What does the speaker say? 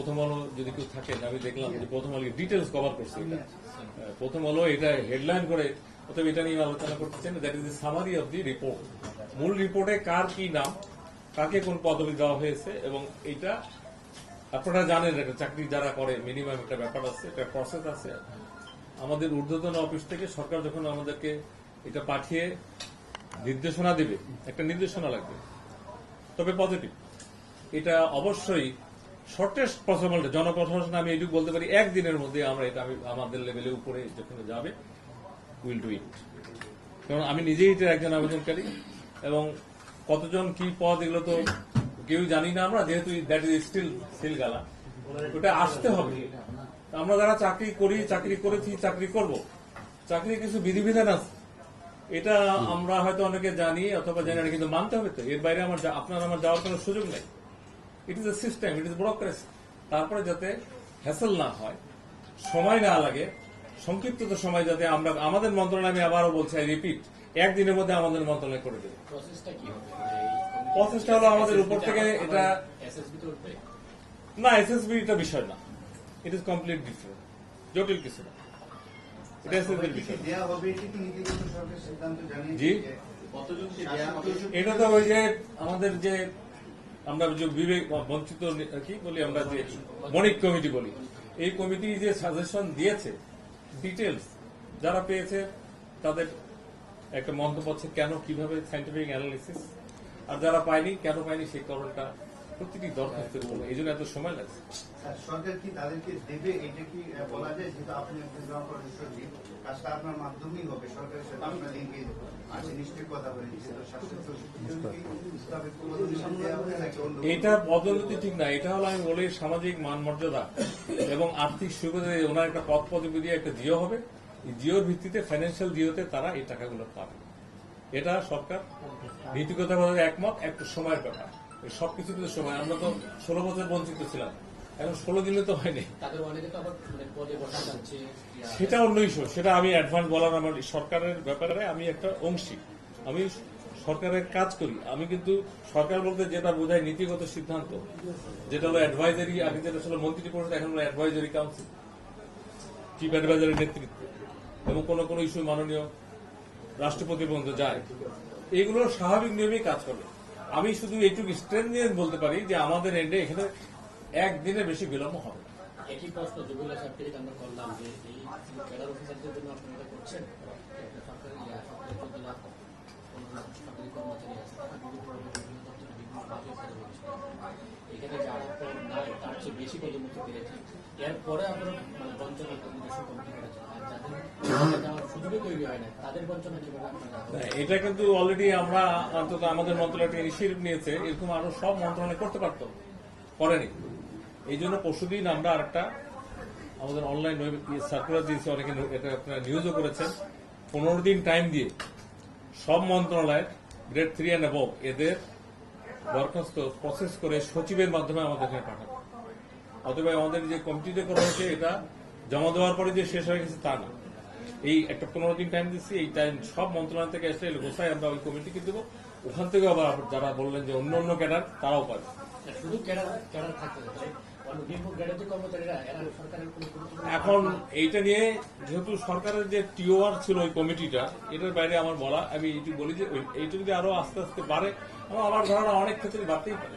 প্রথম আলো যদি কেউ থাকেন আমি দেখলাম যে প্রথম আলো ডিটেলস কভার করছে প্রথম আলো এটা হেডলাইন করে, অতএব এটা নিয়ে আলোচনা করতেছেন that is the summary of the report মূল রিপোর্টে কার কি নাম, কাকে কোন পদবি দেওয়া হয়েছে, এবং এটা আপনারা জানেন একটা চাকরি যারা করে মিনিমাম একটা ব্যাপার আছে, একটা প্রসেস আছে। আমাদের ঊর্ধ্বতন অফিস থেকে সরকার যখন আমাদেরকে এটা পাঠিয়ে নির্দেশনা দেবে, একটা নির্দেশনা লাগবে। তবে পজিটিভ এটা অবশ্যই শর্টেস্ট পসিবল জনপ্রশাসন আমি এইটুকু বলতে পারি একদিনের মধ্যে আমরা এটা আমি আমাদের লেভেলে উপরে যেখানে যাবে উইল ডু ইট কারণ আমি নিজেই এটা একজন আবেদনকারী এবং কতজন কি পদ এগুলো তো কেউ জানি না আমরা যেহেতু দ্যাট ইজ স্টিল স্টিল গালা ওটা আসতে হবে। আমরা যারা চাকরি করি চাকরি করেছি চাকরি করব। চাকরি কিছু বিধিবিধান আছে। এটা আমরা হয়তো অনেকে জানি অথবা জানি না কিন্তু মানতে হবে তো। এর বাইরে আমার আপনার আমার যাওয়ার কোনো সুযোগ নেই। It is a system it is brokerage তারপরে যাতে হ্যাসেল না হয় সময় না লাগে সংক্ষিপ্ত সময় যাতে আমরা আমাদের মন্ত্রণালয় আমি আবারও বলছি আই রিপিট একদিনের মধ্যে আমাদের মন্ত্রণালয় করে দেবে। প্রসেসটা হলো আমাদের উপর থেকে এটা না এসএসবি এটা বিষয় না। ইট ইজ কমপ্লিট ডিফারেন্ট জটিল কিছু না। বিষয় জি। এটা তো ওই যে আমাদের যে আমরা যে বিবেক বঞ্চিত কি বলি আমরা যে বণিক কমিটি বলি, এই কমিটি যে সাজেশন দিয়েছে ডিটেলস যারা পেয়েছে, তাদের একটা মন্তব্য হচ্ছে কেন কীভাবে সাইন্টিফিক অ্যানালিসিস আর যারা পায়নি, কেন পায়নি, সেই কারণটা প্রতিটি দরখাস্তের উপর এই জন্য এত সময় লাগছে। সরকার কি তাদেরকে দেবে? এটা কি বলা যায় যেহেতু আপনি একজন সচিব কাজটা আপনার মাধ্যমেই হবে সরকারের সাথে আপনার লিঙ্কে আছে নিশ্চয়ই কথা কোনো- এটা পদোন্নতি ঠিক না এটা হলো আমি বলি সামাজিক মান মর্যাদা এবং আর্থিক সুবিধা দিয়ে ওনার একটা পদ পদবি দিয়ে একটা জিও হবে। এই জিওর ভিত্তিতে ফাইন্যান্সিয়াল জিওতে তারা এই টাকাগুলো পাবে। এটা সরকার নীতিগত একমত একটা সময়ের ব্যাপার। সবকিছু কিন্তু সময়। আমরা তো ষোলো বছর বঞ্চিত ছিলাম। এখন ষোলো দিনে তো হয়নি। মানে সেটা অন্য ইস্যু সেটা আমি অ্যাডভান্স বলার আমার সরকারের ব্যাপারে আমি একটা অংশী। আমি সরকারের কাজ করি। আমি কিন্তু সরকার বলতে যেটা বোঝায় নীতিগত সিদ্ধান্ত যেটা হলো অ্যাডভাইজারি আগে যেটা ছিল মন্ত্রী পরিষদ এখন হলো অ্যাডভাইজারি কাউন্সিল চিফ অ্যাডভাইজারের নেতৃত্বে এবং কোন কোন ইস্যু মাননীয় রাষ্ট্রপতি পর্যন্ত যায়। এগুলো স্বাভাবিক নিয়মেই কাজ করে। আমি শুধু এইটুকু স্ট্রেন নিয়ে বলতে পারি যে আমাদের এন্ডে এখানে একদিনে বেশি বিলম্ব হবে একই প্রশ্ন সাহেব থেকে আমরা করলাম যে এই জন্য করছেন। এখানে পদ নাই তার চেয়ে বেশি পদোন্নতি পেয়েছে। এরপরে আপনারা মানে বঞ্চনা নিজস্ব কমিটি কীভাবে এটা কিন্তু অলরেডি আমরা অন্তত আমাদের মন্ত্রণালয় ইনিশিয়েটিভ নিয়েছে, এরকম আরও সব মন্ত্রণালয় করতে পারতো, করেনি। এই জন্য পরশুদিন আমরা আরেকটা আমাদের অনলাইন সার্কুলার দিয়েছি, অনেকে এটা আপনারা নিউজও করেছেন। পনেরো দিন টাইম দিয়ে সব মন্ত্রণালয়ের গ্রেড থ্রি অ্যান্ড অ্যাবভ এদের দরখাস্ত প্রসেস করে সচিবের মাধ্যমে আমাদের এখানে পাঠাতে অতএব আমাদের যে কমিটিতে করা হয়েছে, এটা জমা দেওয়ার পরে যে শেষ হয়ে গেছে, তা না। এই একটা পনেরো দিন টাইম দিচ্ছি, এই টাইম সব মন্ত্রণালয় থেকে এসে গোসাই আমরা ওই কমিটিকে দেবো। ওখান থেকে আবার যারা বললেন যে অন্য অন্য ক্যাডার, তারাও পাবে। শুধু ক্যাডার ক্যাডার থাকতে এখন এইটা নিয়ে যেহেতু সরকারের যে টিওয়ার ছিল ওই কমিটিটা এটার বাইরে আমার বলা আমি এইটুকু বলি যে এইটা যদি আরও আস্তে আস্তে বাড়ে আমার আমার ধারণা অনেক ক্ষেত্রে বাড়তেই পারে।